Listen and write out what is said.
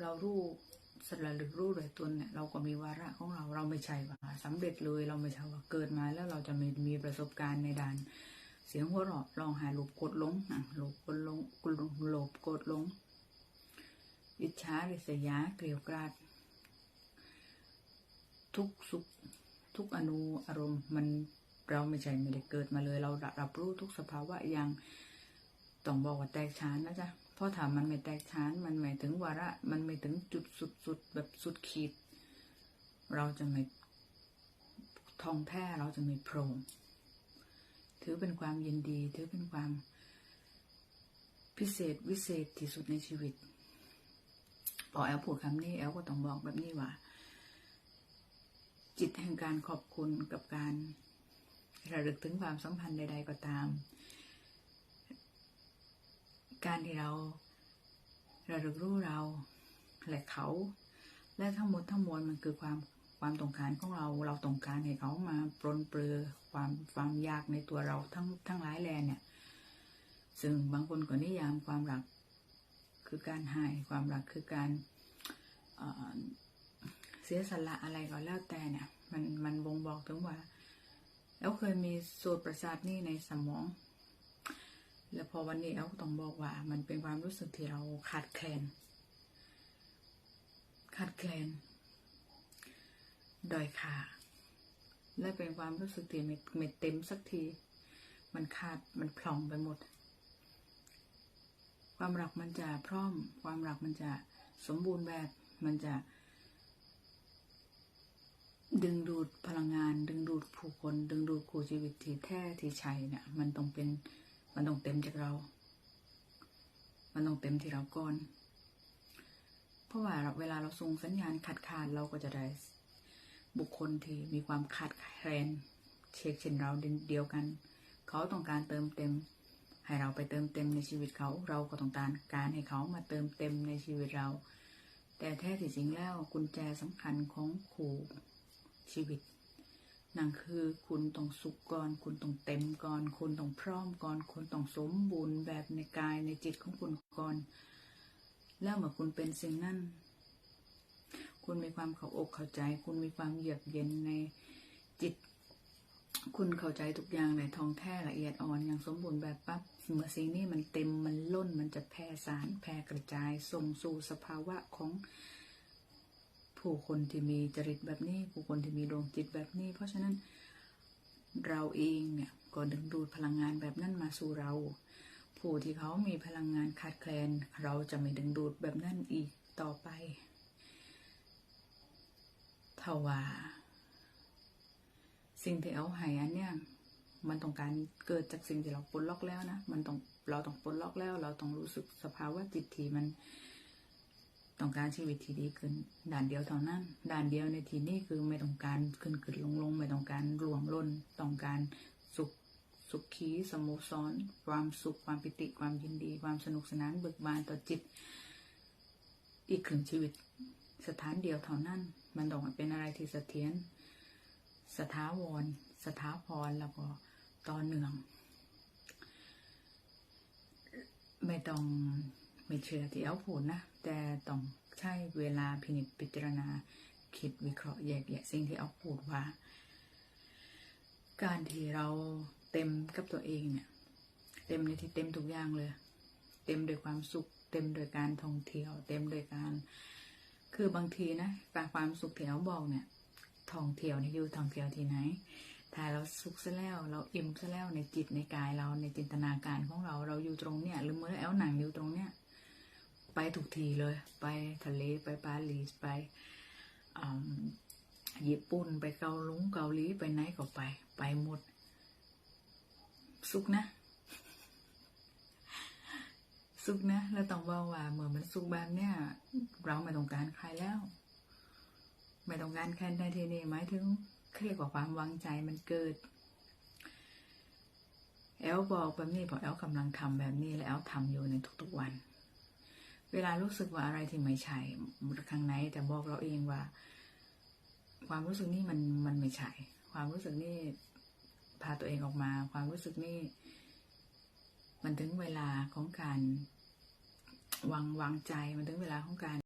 เรารู้สระลึกรู้โดยตนเนี่ยเราก็มีวาระของเราเราไม่ใช่ว่าสำเร็จเลยเราไม่ใช่ว่าเกิดมาแล้วเราจะไม่มีประสบการณ์ในด้าน เสียงหัวเราะลองหาหลบกดลงอะหลบกดลงกลงหลบกดลงอิจฉาริษยาเกลียวกราด ทุกสุขทุกอนูอารมณ์มันเราไม่ใช่ไม่ได้เกิดมาเลย เรารับรู้ทุกสภาวะอย่างต้องบอกว่าแตกฉานนะจ๊ะ เพราะถามมันไม่แตกฉานมันไม่ถึงวาระ มันไม่ถึงจุดสุดสุดแบบสุดขีด เราจะไม่ทองแท้เราจะไม่โพรงถือเป็นความยินดี ถือเป็นความพิเศษวิเศษที่สุดในชีวิตพอแอลพูดคำนี้แอลก็ต้องบอกแบบนี้ว่า จิตแห่งการขอบคุณกับการระลึกถึงความสัมพันธ์ใด ๆ ก็ตาม การที่เราระลึกรู้เราและเขา และทั้งหมดทั้งมวลมันคือความความต้องการของเรา เราต้องการให้เขามาปรนเปลือความความยากในตัวเราทั้งทั้งหลายแลเนี่ย ซึ่งบางคนก็นิยามความรักคือการให้ความรักคือการเเสียสละอะไรก็แล้วแต่เนี่ย มันมันบ่งบอกถึงว่า แล้วเคยมีสูตรประสาทนี่ในสมอง อวันนี้แอลก็ต้องบอกว่า มันเป็นความรู้สึกที่เราขาดแคลน ขาดแคลนด้อยค่าและเป็นความรู้สึกที่ไม่ไม่เต็มสักที มันขาดมันพล่องไปหมด ความรักมันจะพร้อม ความรักมันจะสมบูรณ์แบบ มันจะ ดึงดูดพลังงาน ดึงดูดผู้คน ดึงดูดคู่ชีวิตที่แท้ที่ใช่เนี่ย มันต้องเป็น มันต้องเต็มจากเรา มันต้องเต็มที่เราก่อน เพราะว่าเวลาเราส่งสัญญาณขาดขาดเราก็จะได้บุคคลที่มีความขาดแคลนเช็คเช่นเราเดียวกัน เขาต้องการเติมเต็ม ให้เราไปเติมเต็มในชีวิตเขา เราก็ต้องการการให้เขามาเติมเต็มในชีวิตเรา แต่แท้ที่จริงแล้วกุญแจสำคัญของคู่ชีวิต นั่นคือคุณต้องสุขก่อน คุณต้องเต็มก่อน คุณต้องพร้อมก่อน คุณต้องสมบูรณ์แบบในกายในจิตของคุณก่อน แล้วเมื่อคุณเป็นสิ่งนั้น คุณมีความเข้าอกเข้าใจ คุณมีความเยือกเย็นในจิต คุณเข้าใจทุกอย่างในทองแท้ละเอียดอ่อนอย่างสมบูรณ์แบบปั๊บเมื่อสิ่งนี้มันเต็มมันล้นมันจะแพร่สารแพร่กระจายส่งสู่สภาวะของ ผู้คนที่มีจริตแบบนี้ ผู้คนที่มีดวงจิตแบบนี้ เพราะฉะนั้นเราเองเนี่ยก็ดึงดูดพลังงานแบบนั้นมาสู่เรา ผู้ที่เขามีพลังงานขาดแคลน เราจะไม่ดึงดูดแบบนั้นอีกต่อไปทว่าสิ่งที่เอาให้อันเนี้ยมันต้องการเกิดจากสิ่งที่เราปลดล็อกแล้วนะ มันต้องเราต้องปลดล็อกแล้ว เราต้องรู้สึกสภาวะจิตที่มัน ต้องการชีวิตที่ดีขึ้น ด่านเดียวเท่านั้น ด่านเดียวในที่นี้คือไม่ต้องการขึ้นขึ้นลงลงไม่ต้องการรวมล้นต้องการสุขสุขขีสโมสรความสุขความปิติความยินดี ความสนุกสนานเบิกบานต่อจิต อีกครึ่งชีวิต สถานเดียวเท่านั้น มันต้องเป็นอะไรที่เสถียรสถาวรสถาพรแล้วก็ต่อเนื่อง ไม่ต้อง ไม่เชื่อที่เอาพูดนะ แต่ต้องใช้เวลาพินิจพิจารณา คิดวิเคราะห์แยกแยะสิ่งที่เอาพูดว่า การที่เราเต็มกับตัวเองเนี่ย เต็มในที่เต็มทุกอย่างเลย เต็มโดวยความสุข เต็มโดยการท่องเที่ยว เต็มโดยการ คือบางทีนะการความสุขที่เขาบอกเนี่ยท่องเที่ยวนี่อยู่ท่องเที่ยวที่ไหนถ้าเราสุขซะแล้วเราอิ่มซะแล้วในจิตในกายเราในจินตนาการของเราเราอยู่ตรงเนี้ยหรือเมื่อแอลหนังอยู่ตรงเนี้ย ไปทุกทีเลย ไปทะเลไปปารีสไปญี่ปุ่นไปเกาหลุงเกาหลีไปไหนก็ไป ไปหมด สุขนะ สุขนะ แล้วต้องว่าว่าเมื่อมันสุขแบบเนี้ยเราไม่ต้องการใครแล้ว ไม่ต้องการแค่ในที่นี้หมายถึงเรียกว่าความวางใจมันเกิด แอลบอกแบบนี้เพราะแอลกำลังทำแบบนี้และแอลทำอยู่ในทุกๆวัน เวลารู้สึกว่าอะไรที่ไม่ใช่ครั้งไหนแต่บอกเราเองว่า ความรู้สึกนี่มันมันไม่ใช่ ความรู้สึกนี่พาตัวเองออกมา ความรู้สึกนี่มันถึงเวลาของการวางวางใจมันถึงเวลาของการ